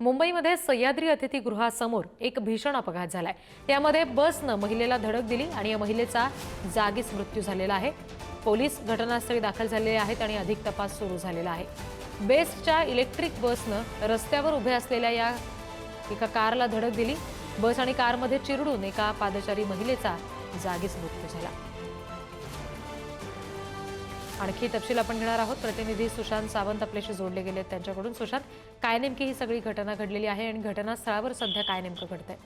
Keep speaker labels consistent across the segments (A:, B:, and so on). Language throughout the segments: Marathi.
A: मुंबईमध्ये सह्याद्री अतिथीगृहासमोर एक भीषण अपघात झालाय. यामध्ये बसनं महिलेला धडक दिली आणि या महिलेचा जागीच मृत्यू झालेला आहे. पोलीस घटनास्थळी दाखल झालेले आहेत आणि अधिक तपास सुरू झालेला आहे. बेस्टच्या इलेक्ट्रिक बसनं रस्त्यावर उभ्या असलेल्या या एका कारला धडक दिली. बस आणि कारमध्ये चिरडून एका पादचारी महिलेचा जागीच मृत्यू झाला. आणखी तपशील आपण घेणार आहोत. प्रतिनिधी सुशांत सावंत आपल्याशी जोडले गेले आहेत त्यांच्याकडून. सुशांत काय नेमकी ही सगळी घटना घडलेली आहे आणि घटनास्थळावर सध्या काय नेमकं घडतंय?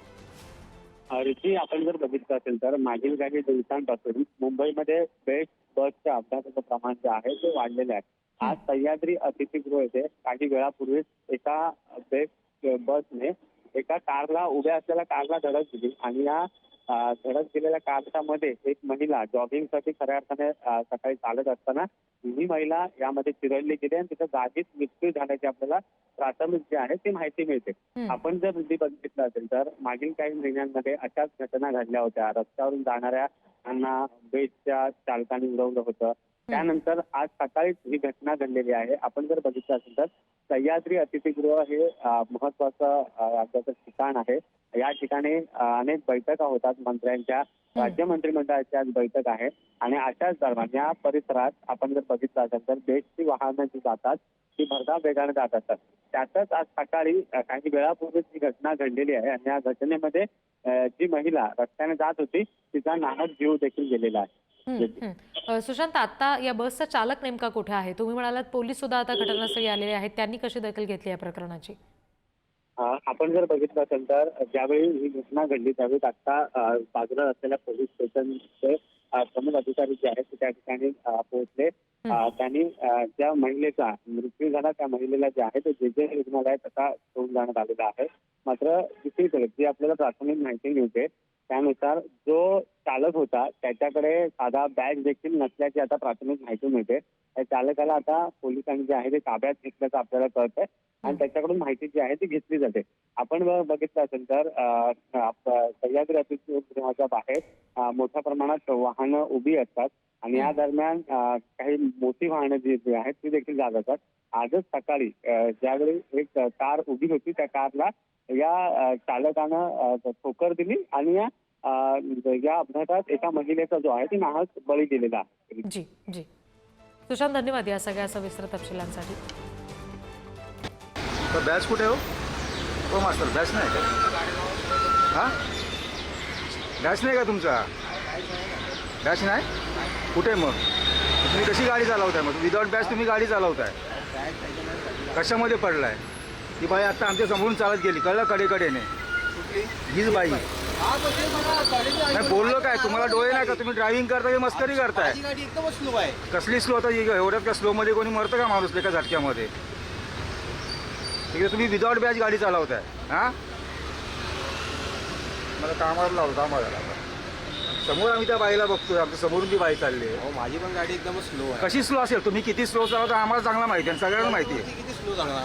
B: रिची आपण जर बघितलं असेल तर मागील काही दिवसांपासून मुंबईमध्ये बेस्ट बसच्या अपघाताचं प्रमाण जे आहे ते वाढलेलं आहे. आज सह्याद्री अतिथीगृह येथे काही वेळापूर्वीच एका बेस्ट बसने एका कारला उभ्या असलेल्या कारला धडक दिली आणि या धडक दिलेल्या कारच्या मध्ये एक महिला जॉगिंगसाठी खऱ्या अर्थाने सकाळी चालत असताना ही महिला यामध्ये चिरडली गेली आणि तिचा जागीच मृत्यू झाल्याची आपल्याला प्राथमिक जे आहे ती माहिती मिळते. आपण जर बघितलं असेल तर मागील काही महिन्यांमध्ये अशाच घटना घडल्या होत्या. रस्त्यावरून जाणाऱ्या बेसच्या चालकाने उडवलं होतं. त्यानंतर आज सकाळीच ही घटना घडलेली आहे. आपण जर बघितलं असेल तर सह्याद्री अतिथीगृह हे महत्वाचं राज्याचं ठिकाण आहे. या ठिकाणी अनेक बैठका होतात मंत्र्यांच्या. राज्य मंत्रिमंडळाची आज बैठक आहे. आणि अशाच दरम्यान या परिसरात आपण जर बघितलं असेल तर बेसची वाहनं जी जातात ती भरधाव वेगाने जात असतात. त्यातच आज सकाळी काही वेळापूर्वीच ही घटना घडलेली आहे आणि या घटनेमध्ये जी महिला रस्त्याने जात होती तिचा नाहक जीव देखील गेलेला आहे.
A: सुशांत आता या बसचा चालक नेमका कुठे आहे? तुम्ही म्हणालात पोलीस सुद्धा आता घटनास्थळी आलेले आहेत. त्यांनी कशी दखल घेतली या प्रकरणाची?
B: आपण जर बघितलं असेल तर ज्यावेळी ही घटना घडली त्यावेळी आता बाजूला असलेल्या पोलीस स्टेशनचे प्रमुख अधिकारी जे आहेत ते त्या ठिकाणी पोहोचले. त्यांनी ज्या महिलेचा मृत्यू झाला त्या महिलेला जे आहे ते जे जे रुग्णालयात आता घेऊन जाण्यात आलेलं आहे. मात्र दुसरीकडे जी आपल्याला प्राथमिक माहिती मिळते त्यानुसार जो चालक होता त्याच्याकडे साधा बॅग देखील नसल्याची आता प्राथमिक माहिती मिळते. त्या चालकाला आता पोलिसांनी जे आहे ते ताब्यात घेतल्याचं आपल्याला कळतंय आणि त्याच्याकडून माहिती जी आहे ती घेतली जाते. आपण बघितलं असेल तर सह्याद्री अतिथीगृहाच्या बाहेर मोठ्या प्रमाणात वाहनं उभी असतात आणि या दरम्यान काही मोठी वाहनं जी जी आहेत ती देखील जात असतात. आजच सकाळी ज्यावेळी एक कार उभी होती त्या कारला या चालकानं ठोकर दिली आणि या या अपघातात एका महिलेचा जो आहे ती नाहक बळी गेलेला आहे.
A: जी जी. सुशांत धन्यवाद या सगळ्या सविस्तर तपशिलांसाठी.
C: तर बॅच कुठे हो? हो मास्टर बॅच नाही का? हां? बॅच नाही का तुमचा? बॅच नाही? कुठे मग? तुम्ही कशी गाडी चालवताय मग? विदाऊट बॅच तुम्ही गाडी चालवताय. कशामध्ये पडलाय? ती बाई आता आमच्या समोरून चालत गेली. कळलं कडेकडेने हीच बाई. नाही बोललो काय? तुम्हाला डोळे नाही का? तुम्ही ड्रायव्हिंग करता की मस्करी करताय.
D: माझी गाडी एकदमच स्लो आहे
C: कसली स्लो आता एवढ्यात का स्लोमध्ये कोणी मरतं का माणूस एका झटक्यामध्ये? ठीक आहे तुम्ही विदाऊट बॅच गाडी चालवताय. हां? मला कामावर लावलं कामाला लावलं समोर आम्ही त्या बाईला बघतोय आमच्या समोरून ती बाई चालली आहे.
D: हो माझी पण गाडी एकदमच स्लो आहे.
C: कशी स्लो असेल? तुम्ही किती स्लो चालवता आम्हाला चांगला माहिती आहे आणि सगळ्यांना माहिती आहे.
D: किती स्लो चालणार